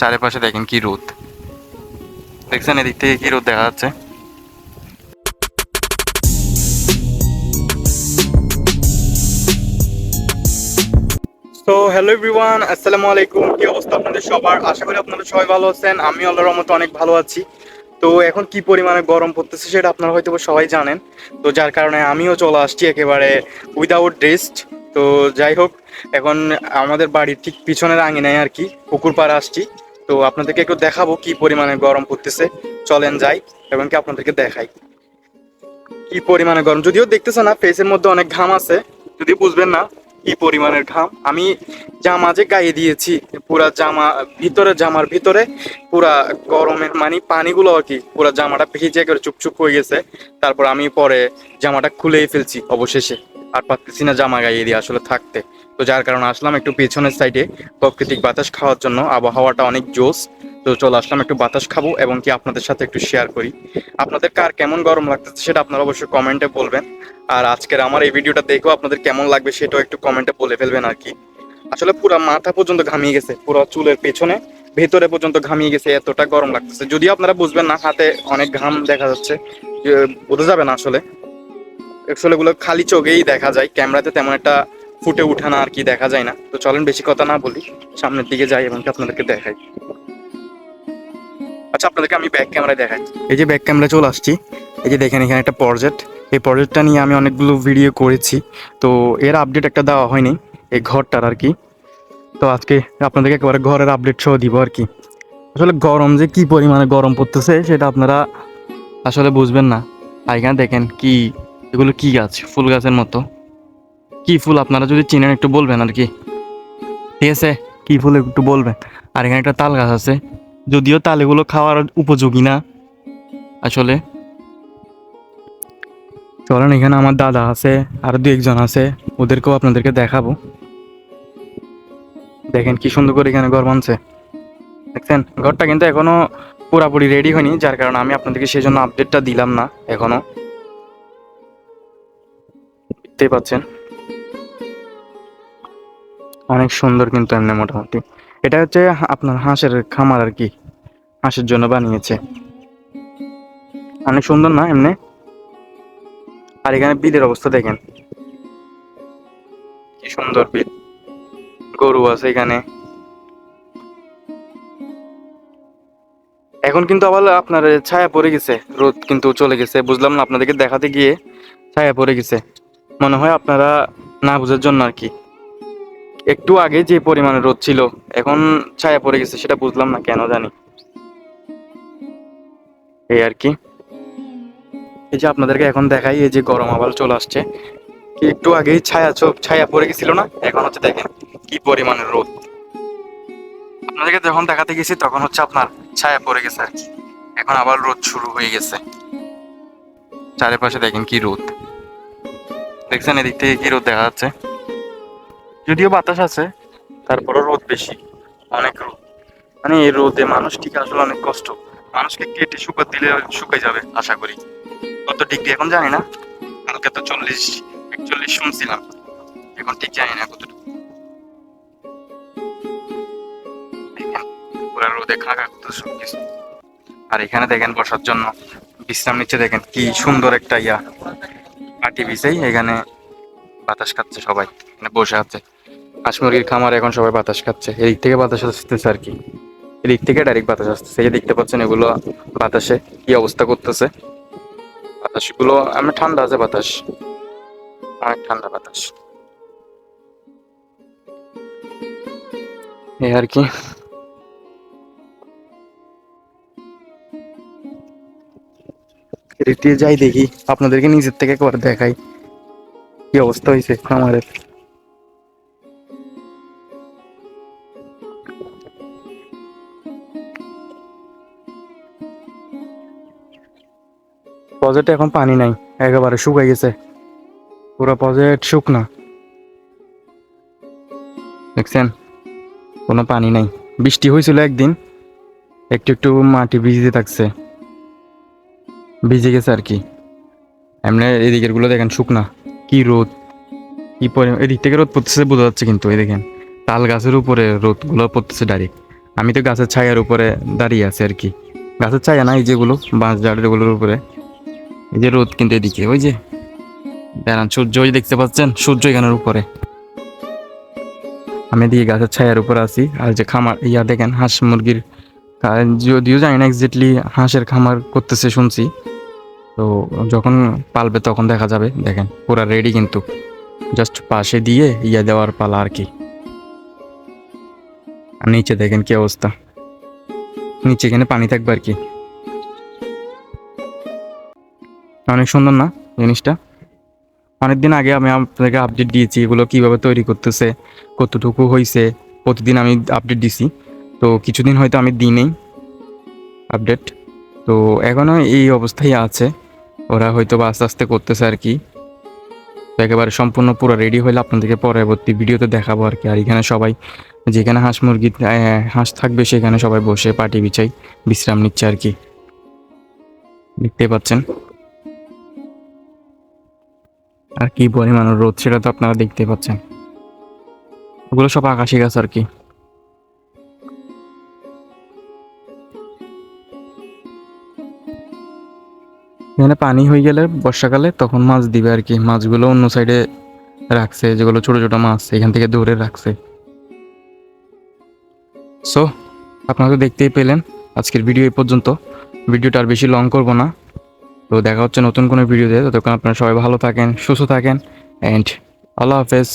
চারিপাশে দেখেন কি রোদ। দেখছেন এদিক থেকে কি রোদ দেখা যাচ্ছে? তো হ্যালো এভরিওয়ান আসসালামু আলাইকুম। কি অবস্থা আপনাদের সবার? আশা করি আপনারা সবাই ভালো আছেন। আমি আল্লাহর রহমতে অনেক ভালো আছি। তো এখন কি পরিমাণে গরম পড়তেছে সেটা আপনারা হয়তো সবাই জানেন। তো যার কারণে আমিও চলে আসছি একেবারে উইদাউট ড্রেসড তো যাই হোক, এখন আমাদের বাড়ির ঠিক পিছনের আঙিনায় আর কি পুকুর পাড়ে আসছি। তো আপনাদেরকে একটু দেখাবো কি পরিমাণে গরম পড়তেছে। চলেন যাই এবং কি আপনাদেরকে দেখাই। কি পরিমাণে গরম? যদিও দেখতেছে না ফেসের মধ্যে অনেক ঘাম আছে। যদি বুঝবেন না কি পরিমাণের ঘাম। আমি জামা যে গায়ে দিয়েছি, পুরা জামা, ভিতরে জামার ভিতরে পুরা গরমের মানে পানিগুলো আর কি, পুরা জামাটা ভিজে করে চুপচুপ হয়ে গেছে। তারপর আমি পরে জামাটা খুলেই ফেলছি অবশেষে। আর পারতেছি না জামা গাইয়ে দিয়ে আসলে থাকতে। তো যার কারণে আসলাম একটু পেছনের সাইডে প্রাকৃতিক বাতাস খাওয়ার জন্য। আবহাওয়াটা অনেক জোস। তো চলে আসলাম একটু বাতাস খাব এবং কি আপনাদের সাথে একটু শেয়ার করি। আপনাদের কার কেমন গরম লাগতেছে সেটা আপনারা অবশ্যই কমেন্টে বলবেন। আর আজকের আমার এই ভিডিওটা দেখেও আপনাদের কেমন লাগবে সেটাও একটু কমেন্টে বলে ফেলবেন আর কি। আসলে পুরো মাথা পর্যন্ত ঘামিয়ে গেছে, পুরো চুলের পেছনে, ভেতরে পর্যন্ত ঘামিয়ে গেছে, এতটা গরম লাগতেছে। যদিও আপনারা বুঝবেন না, হাতে অনেক ঘাম দেখা যাচ্ছে বোঝা যাবে না আসলে। আসলে খালি চোখেই দেখা যায়, ক্যামেরাতে তেমন একটা ফুটে উঠে না আর কি, দেখা যায় না। তো চলেন বেশি কথা না বলি, সামনের দিকে যাই এবং আপনাদেরকে দেখাই। আচ্ছা আপনাদেরকে আমি ব্যাক ক্যামেরায় দেখাই। এই যে ব্যাক ক্যামেরা চলে আসছি, এই যে দেখেন এখানে একটা প্রজেক্ট এই প্রজেক্টটা নিয়ে আমি অনেকগুলো ভিডিও করেছি, তো এর আপডেট একটা দেওয়া হয়নি, এই ঘরটার আর কি। তো আজকে আপনাদেরকে একেবারে ঘরের আপডেট সহ দিব আর কি। আসলে গরম যে কি পরিমাণে গরম পড়তেছে, সেটা আপনারা আসলে বুঝবেন না। আর এখানে দেখেন কি এগুলো কি গাছ? ফুল গাছের মতো। কি ফুল? আপনারা যদি চিনেন একটু বলবেন আর কি। ঠিক আছে? কি ফুল একটু বলবেন? আর এখানে একটা তাল গাছ আছে। যদিও তাল এগুলো খাওয়ার উপযোগী না। আসলে। চলেন, এখানে আমার দাদা আছে আর দু একজন আছে। ওদেরকেও আপনাদেরকে দেখাবো। দেখেন কি সুন্দর করে এখানে ঘর বানছে। দেখছেন? ঘরটা কিন্তু এখনও পুরাপুরি রেডি হয়নি, যার কারণে আমি আপনাদেরকে সেই জন্য আপডেটটা দিলাম না, এখনও। দেখতেই পাচ্ছেন। অনেক সুন্দর কিন্তু এমনি মোটামুটি। এটা হচ্ছে আপনার হাঁসের খামার আর কি, হাঁসের জন্য বানিয়েছে। অনেক সুন্দর না এমনি? আর এখানে বিলের অবস্থা দেখেন। কি সুন্দর বিল। গরু আছে এখানে। এখন কিন্তু আবার আপনার ছায়া পড়ে গেছে, রোদ কিন্তু চলে গেছে। বুঝলাম না আপনাদেরকে দেখাতে গিয়ে ছায়া পড়ে গেছে। মনে হয় আপনারা না বোঝার জন্য আর কি। একটু আগে যে পরিমাণে রোদ ছিল, এখন ছায়া পড়ে গেছে, সেটা বুঝলাম না, কেন জানি। এই আর কি। এই যে আপনাদেরকে এখন দেখাই, এই যে গরম আবার চলে আসছে। একটু আগেই ছায়া চোখ ছায়া পড়ে গেছিল না? এখন হচ্ছে দেখেন কি পরিমাণে রোদ। আপনাদেরকে যখন দেখাতে গেছি, তখন হচ্ছে আপনার ছায়া পড়ে গেছে আর কি। এখন আবার রোদ শুরু হয়ে গেছে। চারিপাশে দেখেন কি রোদ। দেখছেন, এদিক থেকে কি রোদ দেখা যাচ্ছে? যদিও বাতাস আছে, তারপরও রোদ বেশি, অনেক রোদ। মানে এই রোদে মানুষ ঠিক আসলে অনেক কষ্ট। মানুষকে কেটে শুকা দিলে শুকাই যাবে, আশা করি। কত ডিগ্রি এখন জানি না, কালকে তো চল্লিশ, একচল্লিশ শুনছিলাম। এখন ঠিক জানি না কতটুকু। সব আর এখানে দেখেন বসার জন্য, বিশ্রাম নিচ্ছে দেখেন, কি সুন্দর একটা ইয়া। পাটি বিছেই এখানে বাতাস খাচ্ছে সবাই মানে বসে আছে। হাঁস মুরগির খামার এখন সবাই বাতাস খাচ্ছে। এদিক থেকে বাতাস আসতেছে আর কি। এদিক থেকে ডাইরেক্ট বাতাস আসতেছে। এই দেখতে পাচ্ছেন এগুলো বাতাসে কি অবস্থা করতেছে। বাতাসগুলো আমি ঠান্ডা আছে বাতাস। অনেক ঠান্ডা বাতাস। এই আর কি। এদিক যাই দেখি, আপনাদেরকে নিজের থেকে একবার দেখাই। কি অবস্থা হয়েছে খামারের প্রজেক্টে এখন পানি নাই, একেবারে শুকাই গেছে। পুরো প্রজেক্ট শুকনা। দেখছেন? কোনো পানি নাই। বৃষ্টি হয়েছিল একদিন, একটু একটু মাটি ভিজতে থাকছে। ভিজে গেছে আর কি। এমনি এদিকেরগুলো দেখেন শুকনা। কি রোদ। কি পরিমাণ এদিক থেকে রোদ পড়তেছে বোঝা যাচ্ছে কিন্তু, এই দেখেন। তাল গাছের উপরে রোদগুলো পড়তেছে ডাইরেক্ট আমি তো গাছের ছায়ার উপরে দাঁড়িয়ে আছি আর কি। গাছের ছায়া না এই যেগুলো, বাঁশ ঝাড়গুলোর উপরে। এই যে রোদ কিন্তু এদিকে, ওই যে। দাঁড়ান, সূর্য ওই দেখতে পাচ্ছেন? সূর্য এখানের উপরে। আমি এদিকে গাছের ছায়ার উপরে আছি। আর যে খামার ইয়া দেখেন, হাঁস মুরগির যদিও জানি না এক্স্যাক্টলি হাঁসের খামার করতেছে শুনছি। তো যখন পালবে তখন দেখা যাবে, দেখেন পুরা রেডি কিন্তু। জাস্ট পাশে দিয়ে ইয়া দেওয়ার পালা আর কি। আর নিচে দেখেন কি অবস্থা। নিচে এখানে পানি থাকবে আর কি। অনেক সুন্দর না জিনিসটা? অনেকদিন আগে আমি আপনাদেরকে আপডেট দিয়েছি এগুলো কীভাবে তৈরি করতেছে, কতটুকু হয়েছে প্রতিদিন আমি আপডেট দিছি। তো কিছুদিন হয়তো আমি দিই নেই আপডেট তো এখনও এই অবস্থায় আছে। ওরা হয়তো বা আস্তে আস্তে করতেছে আর কি। তো একেবারে সম্পূর্ণ পুরো রেডি হলে আপনাদেরকে পরবর্তী ভিডিওতে দেখাবো আর কি। আর এখানে সবাই, যেখানে হাঁস মুরগি হাঁস থাকবে সেখানে সবাই বসে পাটি বিছাই বিশ্রাম নিচ্ছে আর কি। দেখতেই পাচ্ছেন। আর কি পরিমাণ রোদ, সেটা তো আপনারা দেখতে পাচ্ছেন। ওগুলো সব আকাশি গাছ আর কি। এখানে পানি হয়ে গেলে বর্ষাকালে তখন মাছ দিবে আর কি। মাছগুলো অন্য সাইডে রাখছে, যেগুলো ছোট ছোট মাছ, এখান থেকে ধরে রাখছে। সো আপনারা তো দেখতেই পেলেন, আজকের ভিডিও এই পর্যন্ত। ভিডিওটা আর বেশি লং করব না। তো দেখা হচ্ছে নতুন কোনো ভিডিওতে ততক্ষণ আপনারা সবাই ভালো থাকেন, সুস্থ থাকেন অ্যান্ড আল্লাহ হাফেজ।